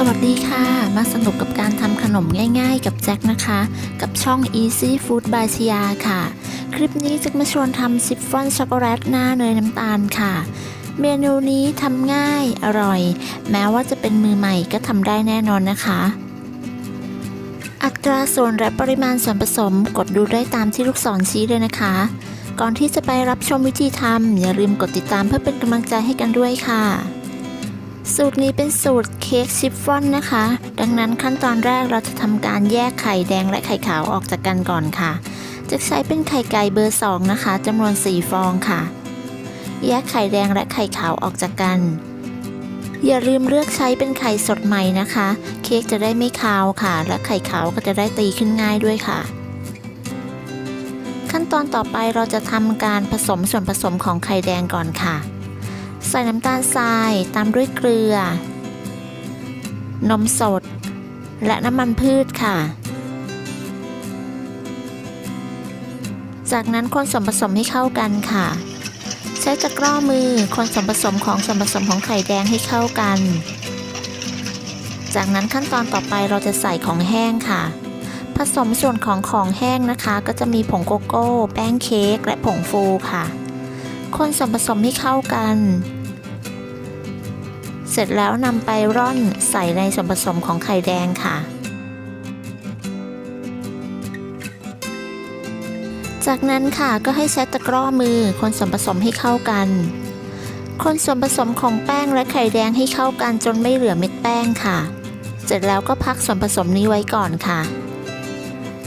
สวัสดีค่ะ มาสนุกกับการทำขนมง่ายๆ กับแจ็คนะคะ กับช่อง Easy Food by ชยาค่ะ คลิปนี้จะมาชวนทำซิฟฟอนช็อกโกแลตหน้าเนยน้ำตาลค่ะ เมนูนี้ทำง่ายอร่อย แม้ว่าจะเป็นมือใหม่ก็ทำได้แน่นอนนะคะ อัตราส่วนและปริมาณส่วนผสมกดดูได้ตามที่ลูกศรชี้เลยนะคะ ก่อนที่จะไปรับชมวิธีทำอย่าลืมกดติดตามเพื่อเป็นกำลังใจให้กันด้วยค่ะ สูตรนี้เป็นสูตรเค้กชิฟฟ่อนนะคะ ดังนั้นขั้นตอนแรกเราจะทำการแยกไข่แดงและไข่ขาวออกจากกันก่อนค่ะ จะใช้เป็นไข่ไก่เบอร์ 2 นะคะจำนวน 4 ฟองค่ะ แยกไข่แดงและไข่ขาวออกจากกัน อย่าลืมเลือกใช้เป็นไข่สดใหม่นะคะ เค้กจะได้ไม่คาวค่ะ และไข่ขาวก็จะได้ตีขึ้นง่ายด้วยค่ะ ขั้นตอนต่อไปเราจะทำการผสมส่วนผสมของไข่แดงก่อนค่ะ ใส่น้ำตาลทรายตามด้วยเกลือ นมสด และน้ำมันพืชค่ะ จากนั้นคนส่วนผสมให้เข้ากันค่ะ ใช้ตะกร้อมือคนส่วนผสมของส่วนผสมของไข่แดงให้เข้ากัน จากนั้นขั้นตอนต่อไปเราจะใส่ของแห้งค่ะ ผสมส่วนของของแห้งนะคะ ก็จะมีผงโกโก้ แป้งเค้กและผงฟูค่ะ คนส่วนผสมให้เข้ากัน เสร็จแล้วนำไปร่อนใส่ในส่วนผสมของไข่แดงค่ะ จากนั้นค่ะก็ให้ใช้ตะกร้อมือคนส่วนผสมให้เข้ากัน คนส่วนผสมของแป้งและไข่แดงให้เข้ากันจนไม่เหลือเม็ดแป้งค่ะ เสร็จแล้วก็พักส่วนผสมนี้ไว้ก่อนค่ะ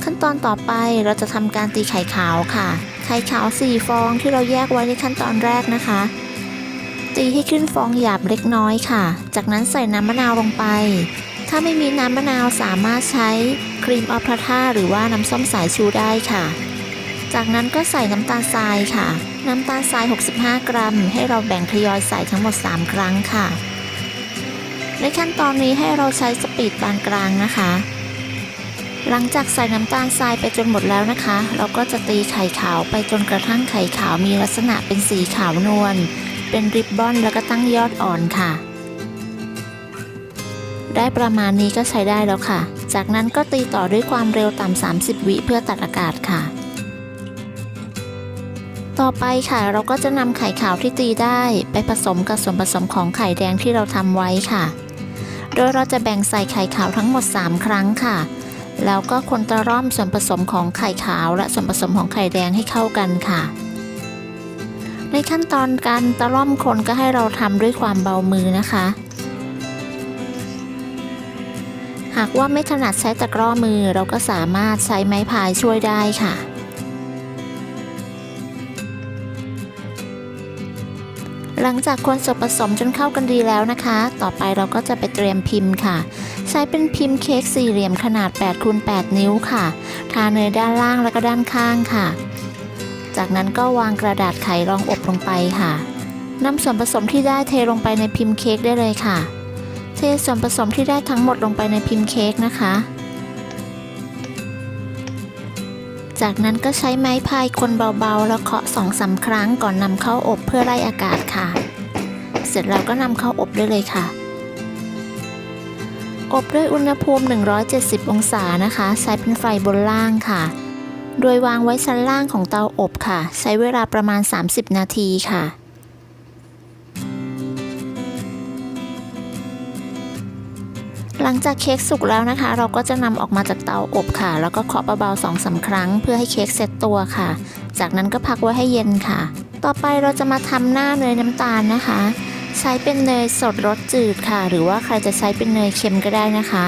ขั้นตอนต่อไปเราจะทำการตีไข่ขาวค่ะ ข่ขาว 4 ฟองที่เราแยกไว้ในขั้นตอนแรกนะคะ ตีให้ขึ้นฟองหยาบเล็กน้อยค่ะ จากนั้นใส่น้ำมะนาวลงไป ถ้าไม่มีน้ำมะนาวสามารถใช้ครีมออพราท่าหรือว่าน้ำส้มสายชูได้ค่ะ จากนั้นก็ใส่น้ำตาลทรายค่ะ น้ำตาลทราย 65 กรัม ให้เราแบ่งทยอยใส่ทั้งหมด 3 ครั้งค่ะ ในขั้นตอนนี้ให้เราใช้สปีดปานกลางนะคะ หลังจากใส่น้ำตาลทรายไปจนหมดแล้วนะคะ เราก็จะตีไข่ขาวไปจนกระทั่งไข่ขาวมีลักษณะเป็นสีขาวนวล เป็นริบบอนแล้วก็ตั้งยอดอ่อนค่ะ ได้ประมาณนี้ก็ใช้ได้แล้วค่ะ จากนั้นก็ตีต่อด้วยความเร็วต่ำ30 วิเพื่อตัดอากาศค่ะ ต่อไปค่ะเราก็จะนำไข่ขาวที่ตีได้ไปผสมกับส่วนผสมของไข่แดงที่เราทำไว้ค่ะ โดยเราจะแบ่งใส่ไข่ขาวทั้งหมด 3 ครั้งค่ะ แล้วก็คนตะร่อมส่วนผสมของไข่ขาวและส่วนผสมของไข่แดงให้เข้ากันค่ะ ในขั้นตอนการตะล่อมคนก็ให้เราทำด้วยความเบามือนะคะ หากว่าไม่ถนัดใช้ตะกร้อมือเราก็สามารถใช้ไม้พายช่วยได้ค่ะหลังจากคนส่วนผสมจนเข้ากันดีแล้วนะคะ ต่อไปเราก็จะไปเตรียมพิมพ์ค่ะ ใช้เป็นพิมพ์เค้กสี่เหลี่ยมขนาด8คูณ8นิ้วค่ะ ทาเนยด้านล่างแล้วก็ด้านข้างค่ะ จากนั้นก็วางกระดาษไขรองอบลงไปค่ะนำส่วนผสมที่ได้เทลงไปในพิมพ์เค้กได้เลยค่ะ เทส่วนผสมที่ได้ทั้งหมดลงไปในพิมพ์เค้กนะคะ จากนั้นก็ใช้ไม้พายคนเบาๆ แล้วเคาะสองสาครั้งก่อนนำเข้าอบเพื่อไล่อากาศค่ะ เสร็จแล้วก็นำเข้าอบได้เลยค่ะ อบด้วยอุณหภูมิ 170 องศานะคะ ใช้เป็นไฟบนล่างค่ะ โดยวางไว้ชั้นล่างของเตาอบค่ะ ใช้เวลาประมาณ 30 นาทีค่ะหลังจากเค้กสุกแล้วนะคะ เราก็จะนำออกมาจากเตาอบค่ะ แล้วก็เคาะเบาๆสองสาครั้ง เพื่อให้เค้กเซ็ตตัวค่ะ จากนั้นก็พักไว้ให้เย็นค่ะ ต่อไปเราจะมาทำหน้าเนยน้ำตาลนะคะ ใช้เป็นเนยสดรสจืดค่ะ หรือว่าใครจะใช้เป็นเนยเค็มก็ได้นะคะ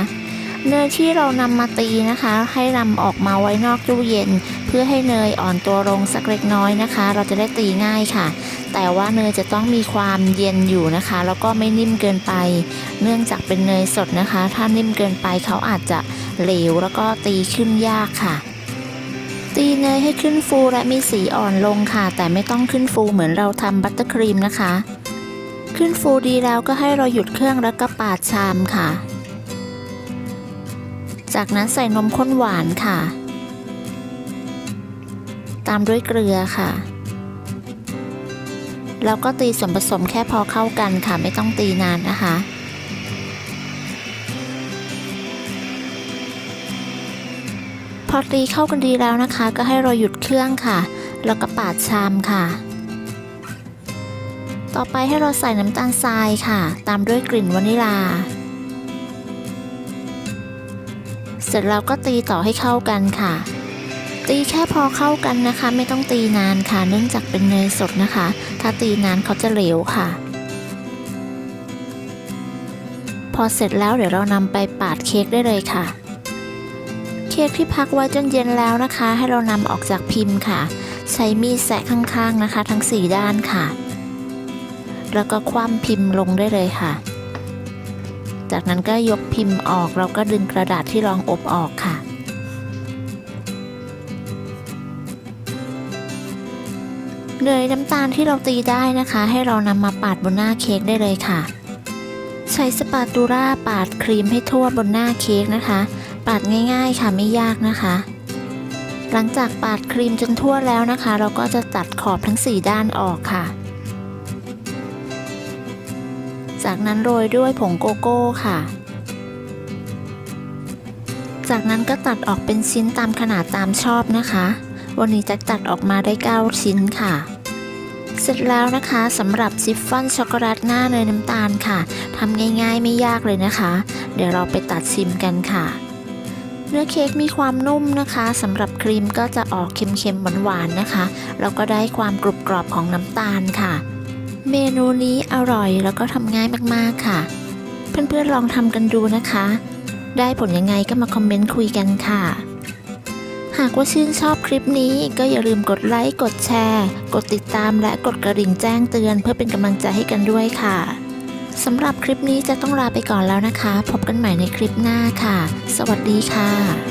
เนยที่เรานำมาตีนะคะ ให้นำออกมาไว้นอกตู้เย็น เพื่อให้เนยอ่อนตัวลงสักเล็กน้อยนะคะ เราจะได้ตีง่ายค่ะ แต่ว่าเนยจะต้องมีความเย็นอยู่นะคะ แล้วก็ไม่นิ่มเกินไป เนื่องจากเป็นเนยสดนะคะ ถ้านิ่มเกินไปเขาอาจจะเหลวแล้วก็ตีขึ้นยากค่ะตีเนยให้ขึ้นฟูและมีสีอ่อนลงค่ะ แต่ไม่ต้องขึ้นฟูเหมือนเราทำบัตเตอร์ครีมนะคะ ขึ้นฟูดีแล้วก็ให้เราหยุดเครื่องแล้วก็ปาดชามค่ะ จากนั้นใส่นมข้นหวานค่ะ ตามด้วยเกลือค่ะ แล้วก็ตีส่วนผสมแค่พอเข้ากันค่ะไม่ต้องตีนานนะคะพอตีเข้ากันดีแล้วนะคะ ก็ให้เราหยุดเครื่องค่ะ แล้วก็ปาดชามค่ะ ต่อไปให้เราใส่น้ำตาลทรายค่ะ ตามด้วยกลิ่นวานิลา เสร็จแล้วก็ตีต่อให้เข้ากันค่ะ ตีแค่พอเข้ากันนะคะ ไม่ต้องตีนานค่ะ เนื่องจากเป็นเนยสดนะคะ ถ้าตีนานเขาจะเหลวค่ะ พอเสร็จแล้วเดี๋ยวเรานำไปปาดเค้กได้เลยค่ะ เค้กที่พักไว้จนเย็นแล้วนะคะ ให้เรานำออกจากพิมพ์ค่ะ ใช้มีดแสะข้างๆนะคะ ทั้ง 4 ด้านค่ะ แล้วก็คว่ำพิมพ์ลงได้เลยค่ะ จากนั้นก็ยกพิมพ์ออกเราก็ดึงกระดาษที่รองอบออกค่ะ เนยน้ำตาลที่เราตีได้นะคะ ให้เรานำมาปาดบนหน้าเค้กได้เลยค่ะ ใช้สปาตูล่าปาดครีมให้ทั่วบนหน้าเค้กนะคะ ปาดง่ายๆค่ะไม่ยากนะคะหลังจากปาดครีมจนทั่วแล้วนะคะ เราก็จะตัดขอบทั้ง 4 ด้านออกค่ะ จากนั้นโรยด้วยผงโกโก้ค่ะ จากนั้นก็ตัดออกเป็นชิ้นตามขนาดตามชอบนะคะ วันนี้จะตัดออกมาได้ 9 ชิ้นค่ะ เสร็จแล้วนะคะสำหรับชิฟฟ่อนช็อกโกแลตหน้าเนยน้ำตาลค่ะทำง่ายๆไม่ยากเลยนะคะ เดี๋ยวเราไปตัดชิมกันค่ะเนื้อเค้กมีความนุ่มนะคะสำหรับครีมก็จะออกเค็มๆหวานๆนะคะ แล้วก็ได้ความกรุบกรอบของน้ำตาลค่ะ เมนูนี้อร่อยแล้วก็ทำง่ายมากๆค่ะ เพื่อนๆลองทำกันดูนะคะ ได้ผลยังไงก็มาคอมเมนต์คุยกันค่ะ หากว่าชื่นชอบคลิปนี้ก็อย่าลืมกดไลค์กดแชร์ กดติดตามและกดกระดิ่งแจ้งเตือน เพื่อเป็นกำลังใจให้กันด้วยค่ะสำหรับคลิปนี้จะต้องลาไปก่อนแล้วนะคะ พบกันใหม่ในคลิปหน้าค่ะ สวัสดีค่ะ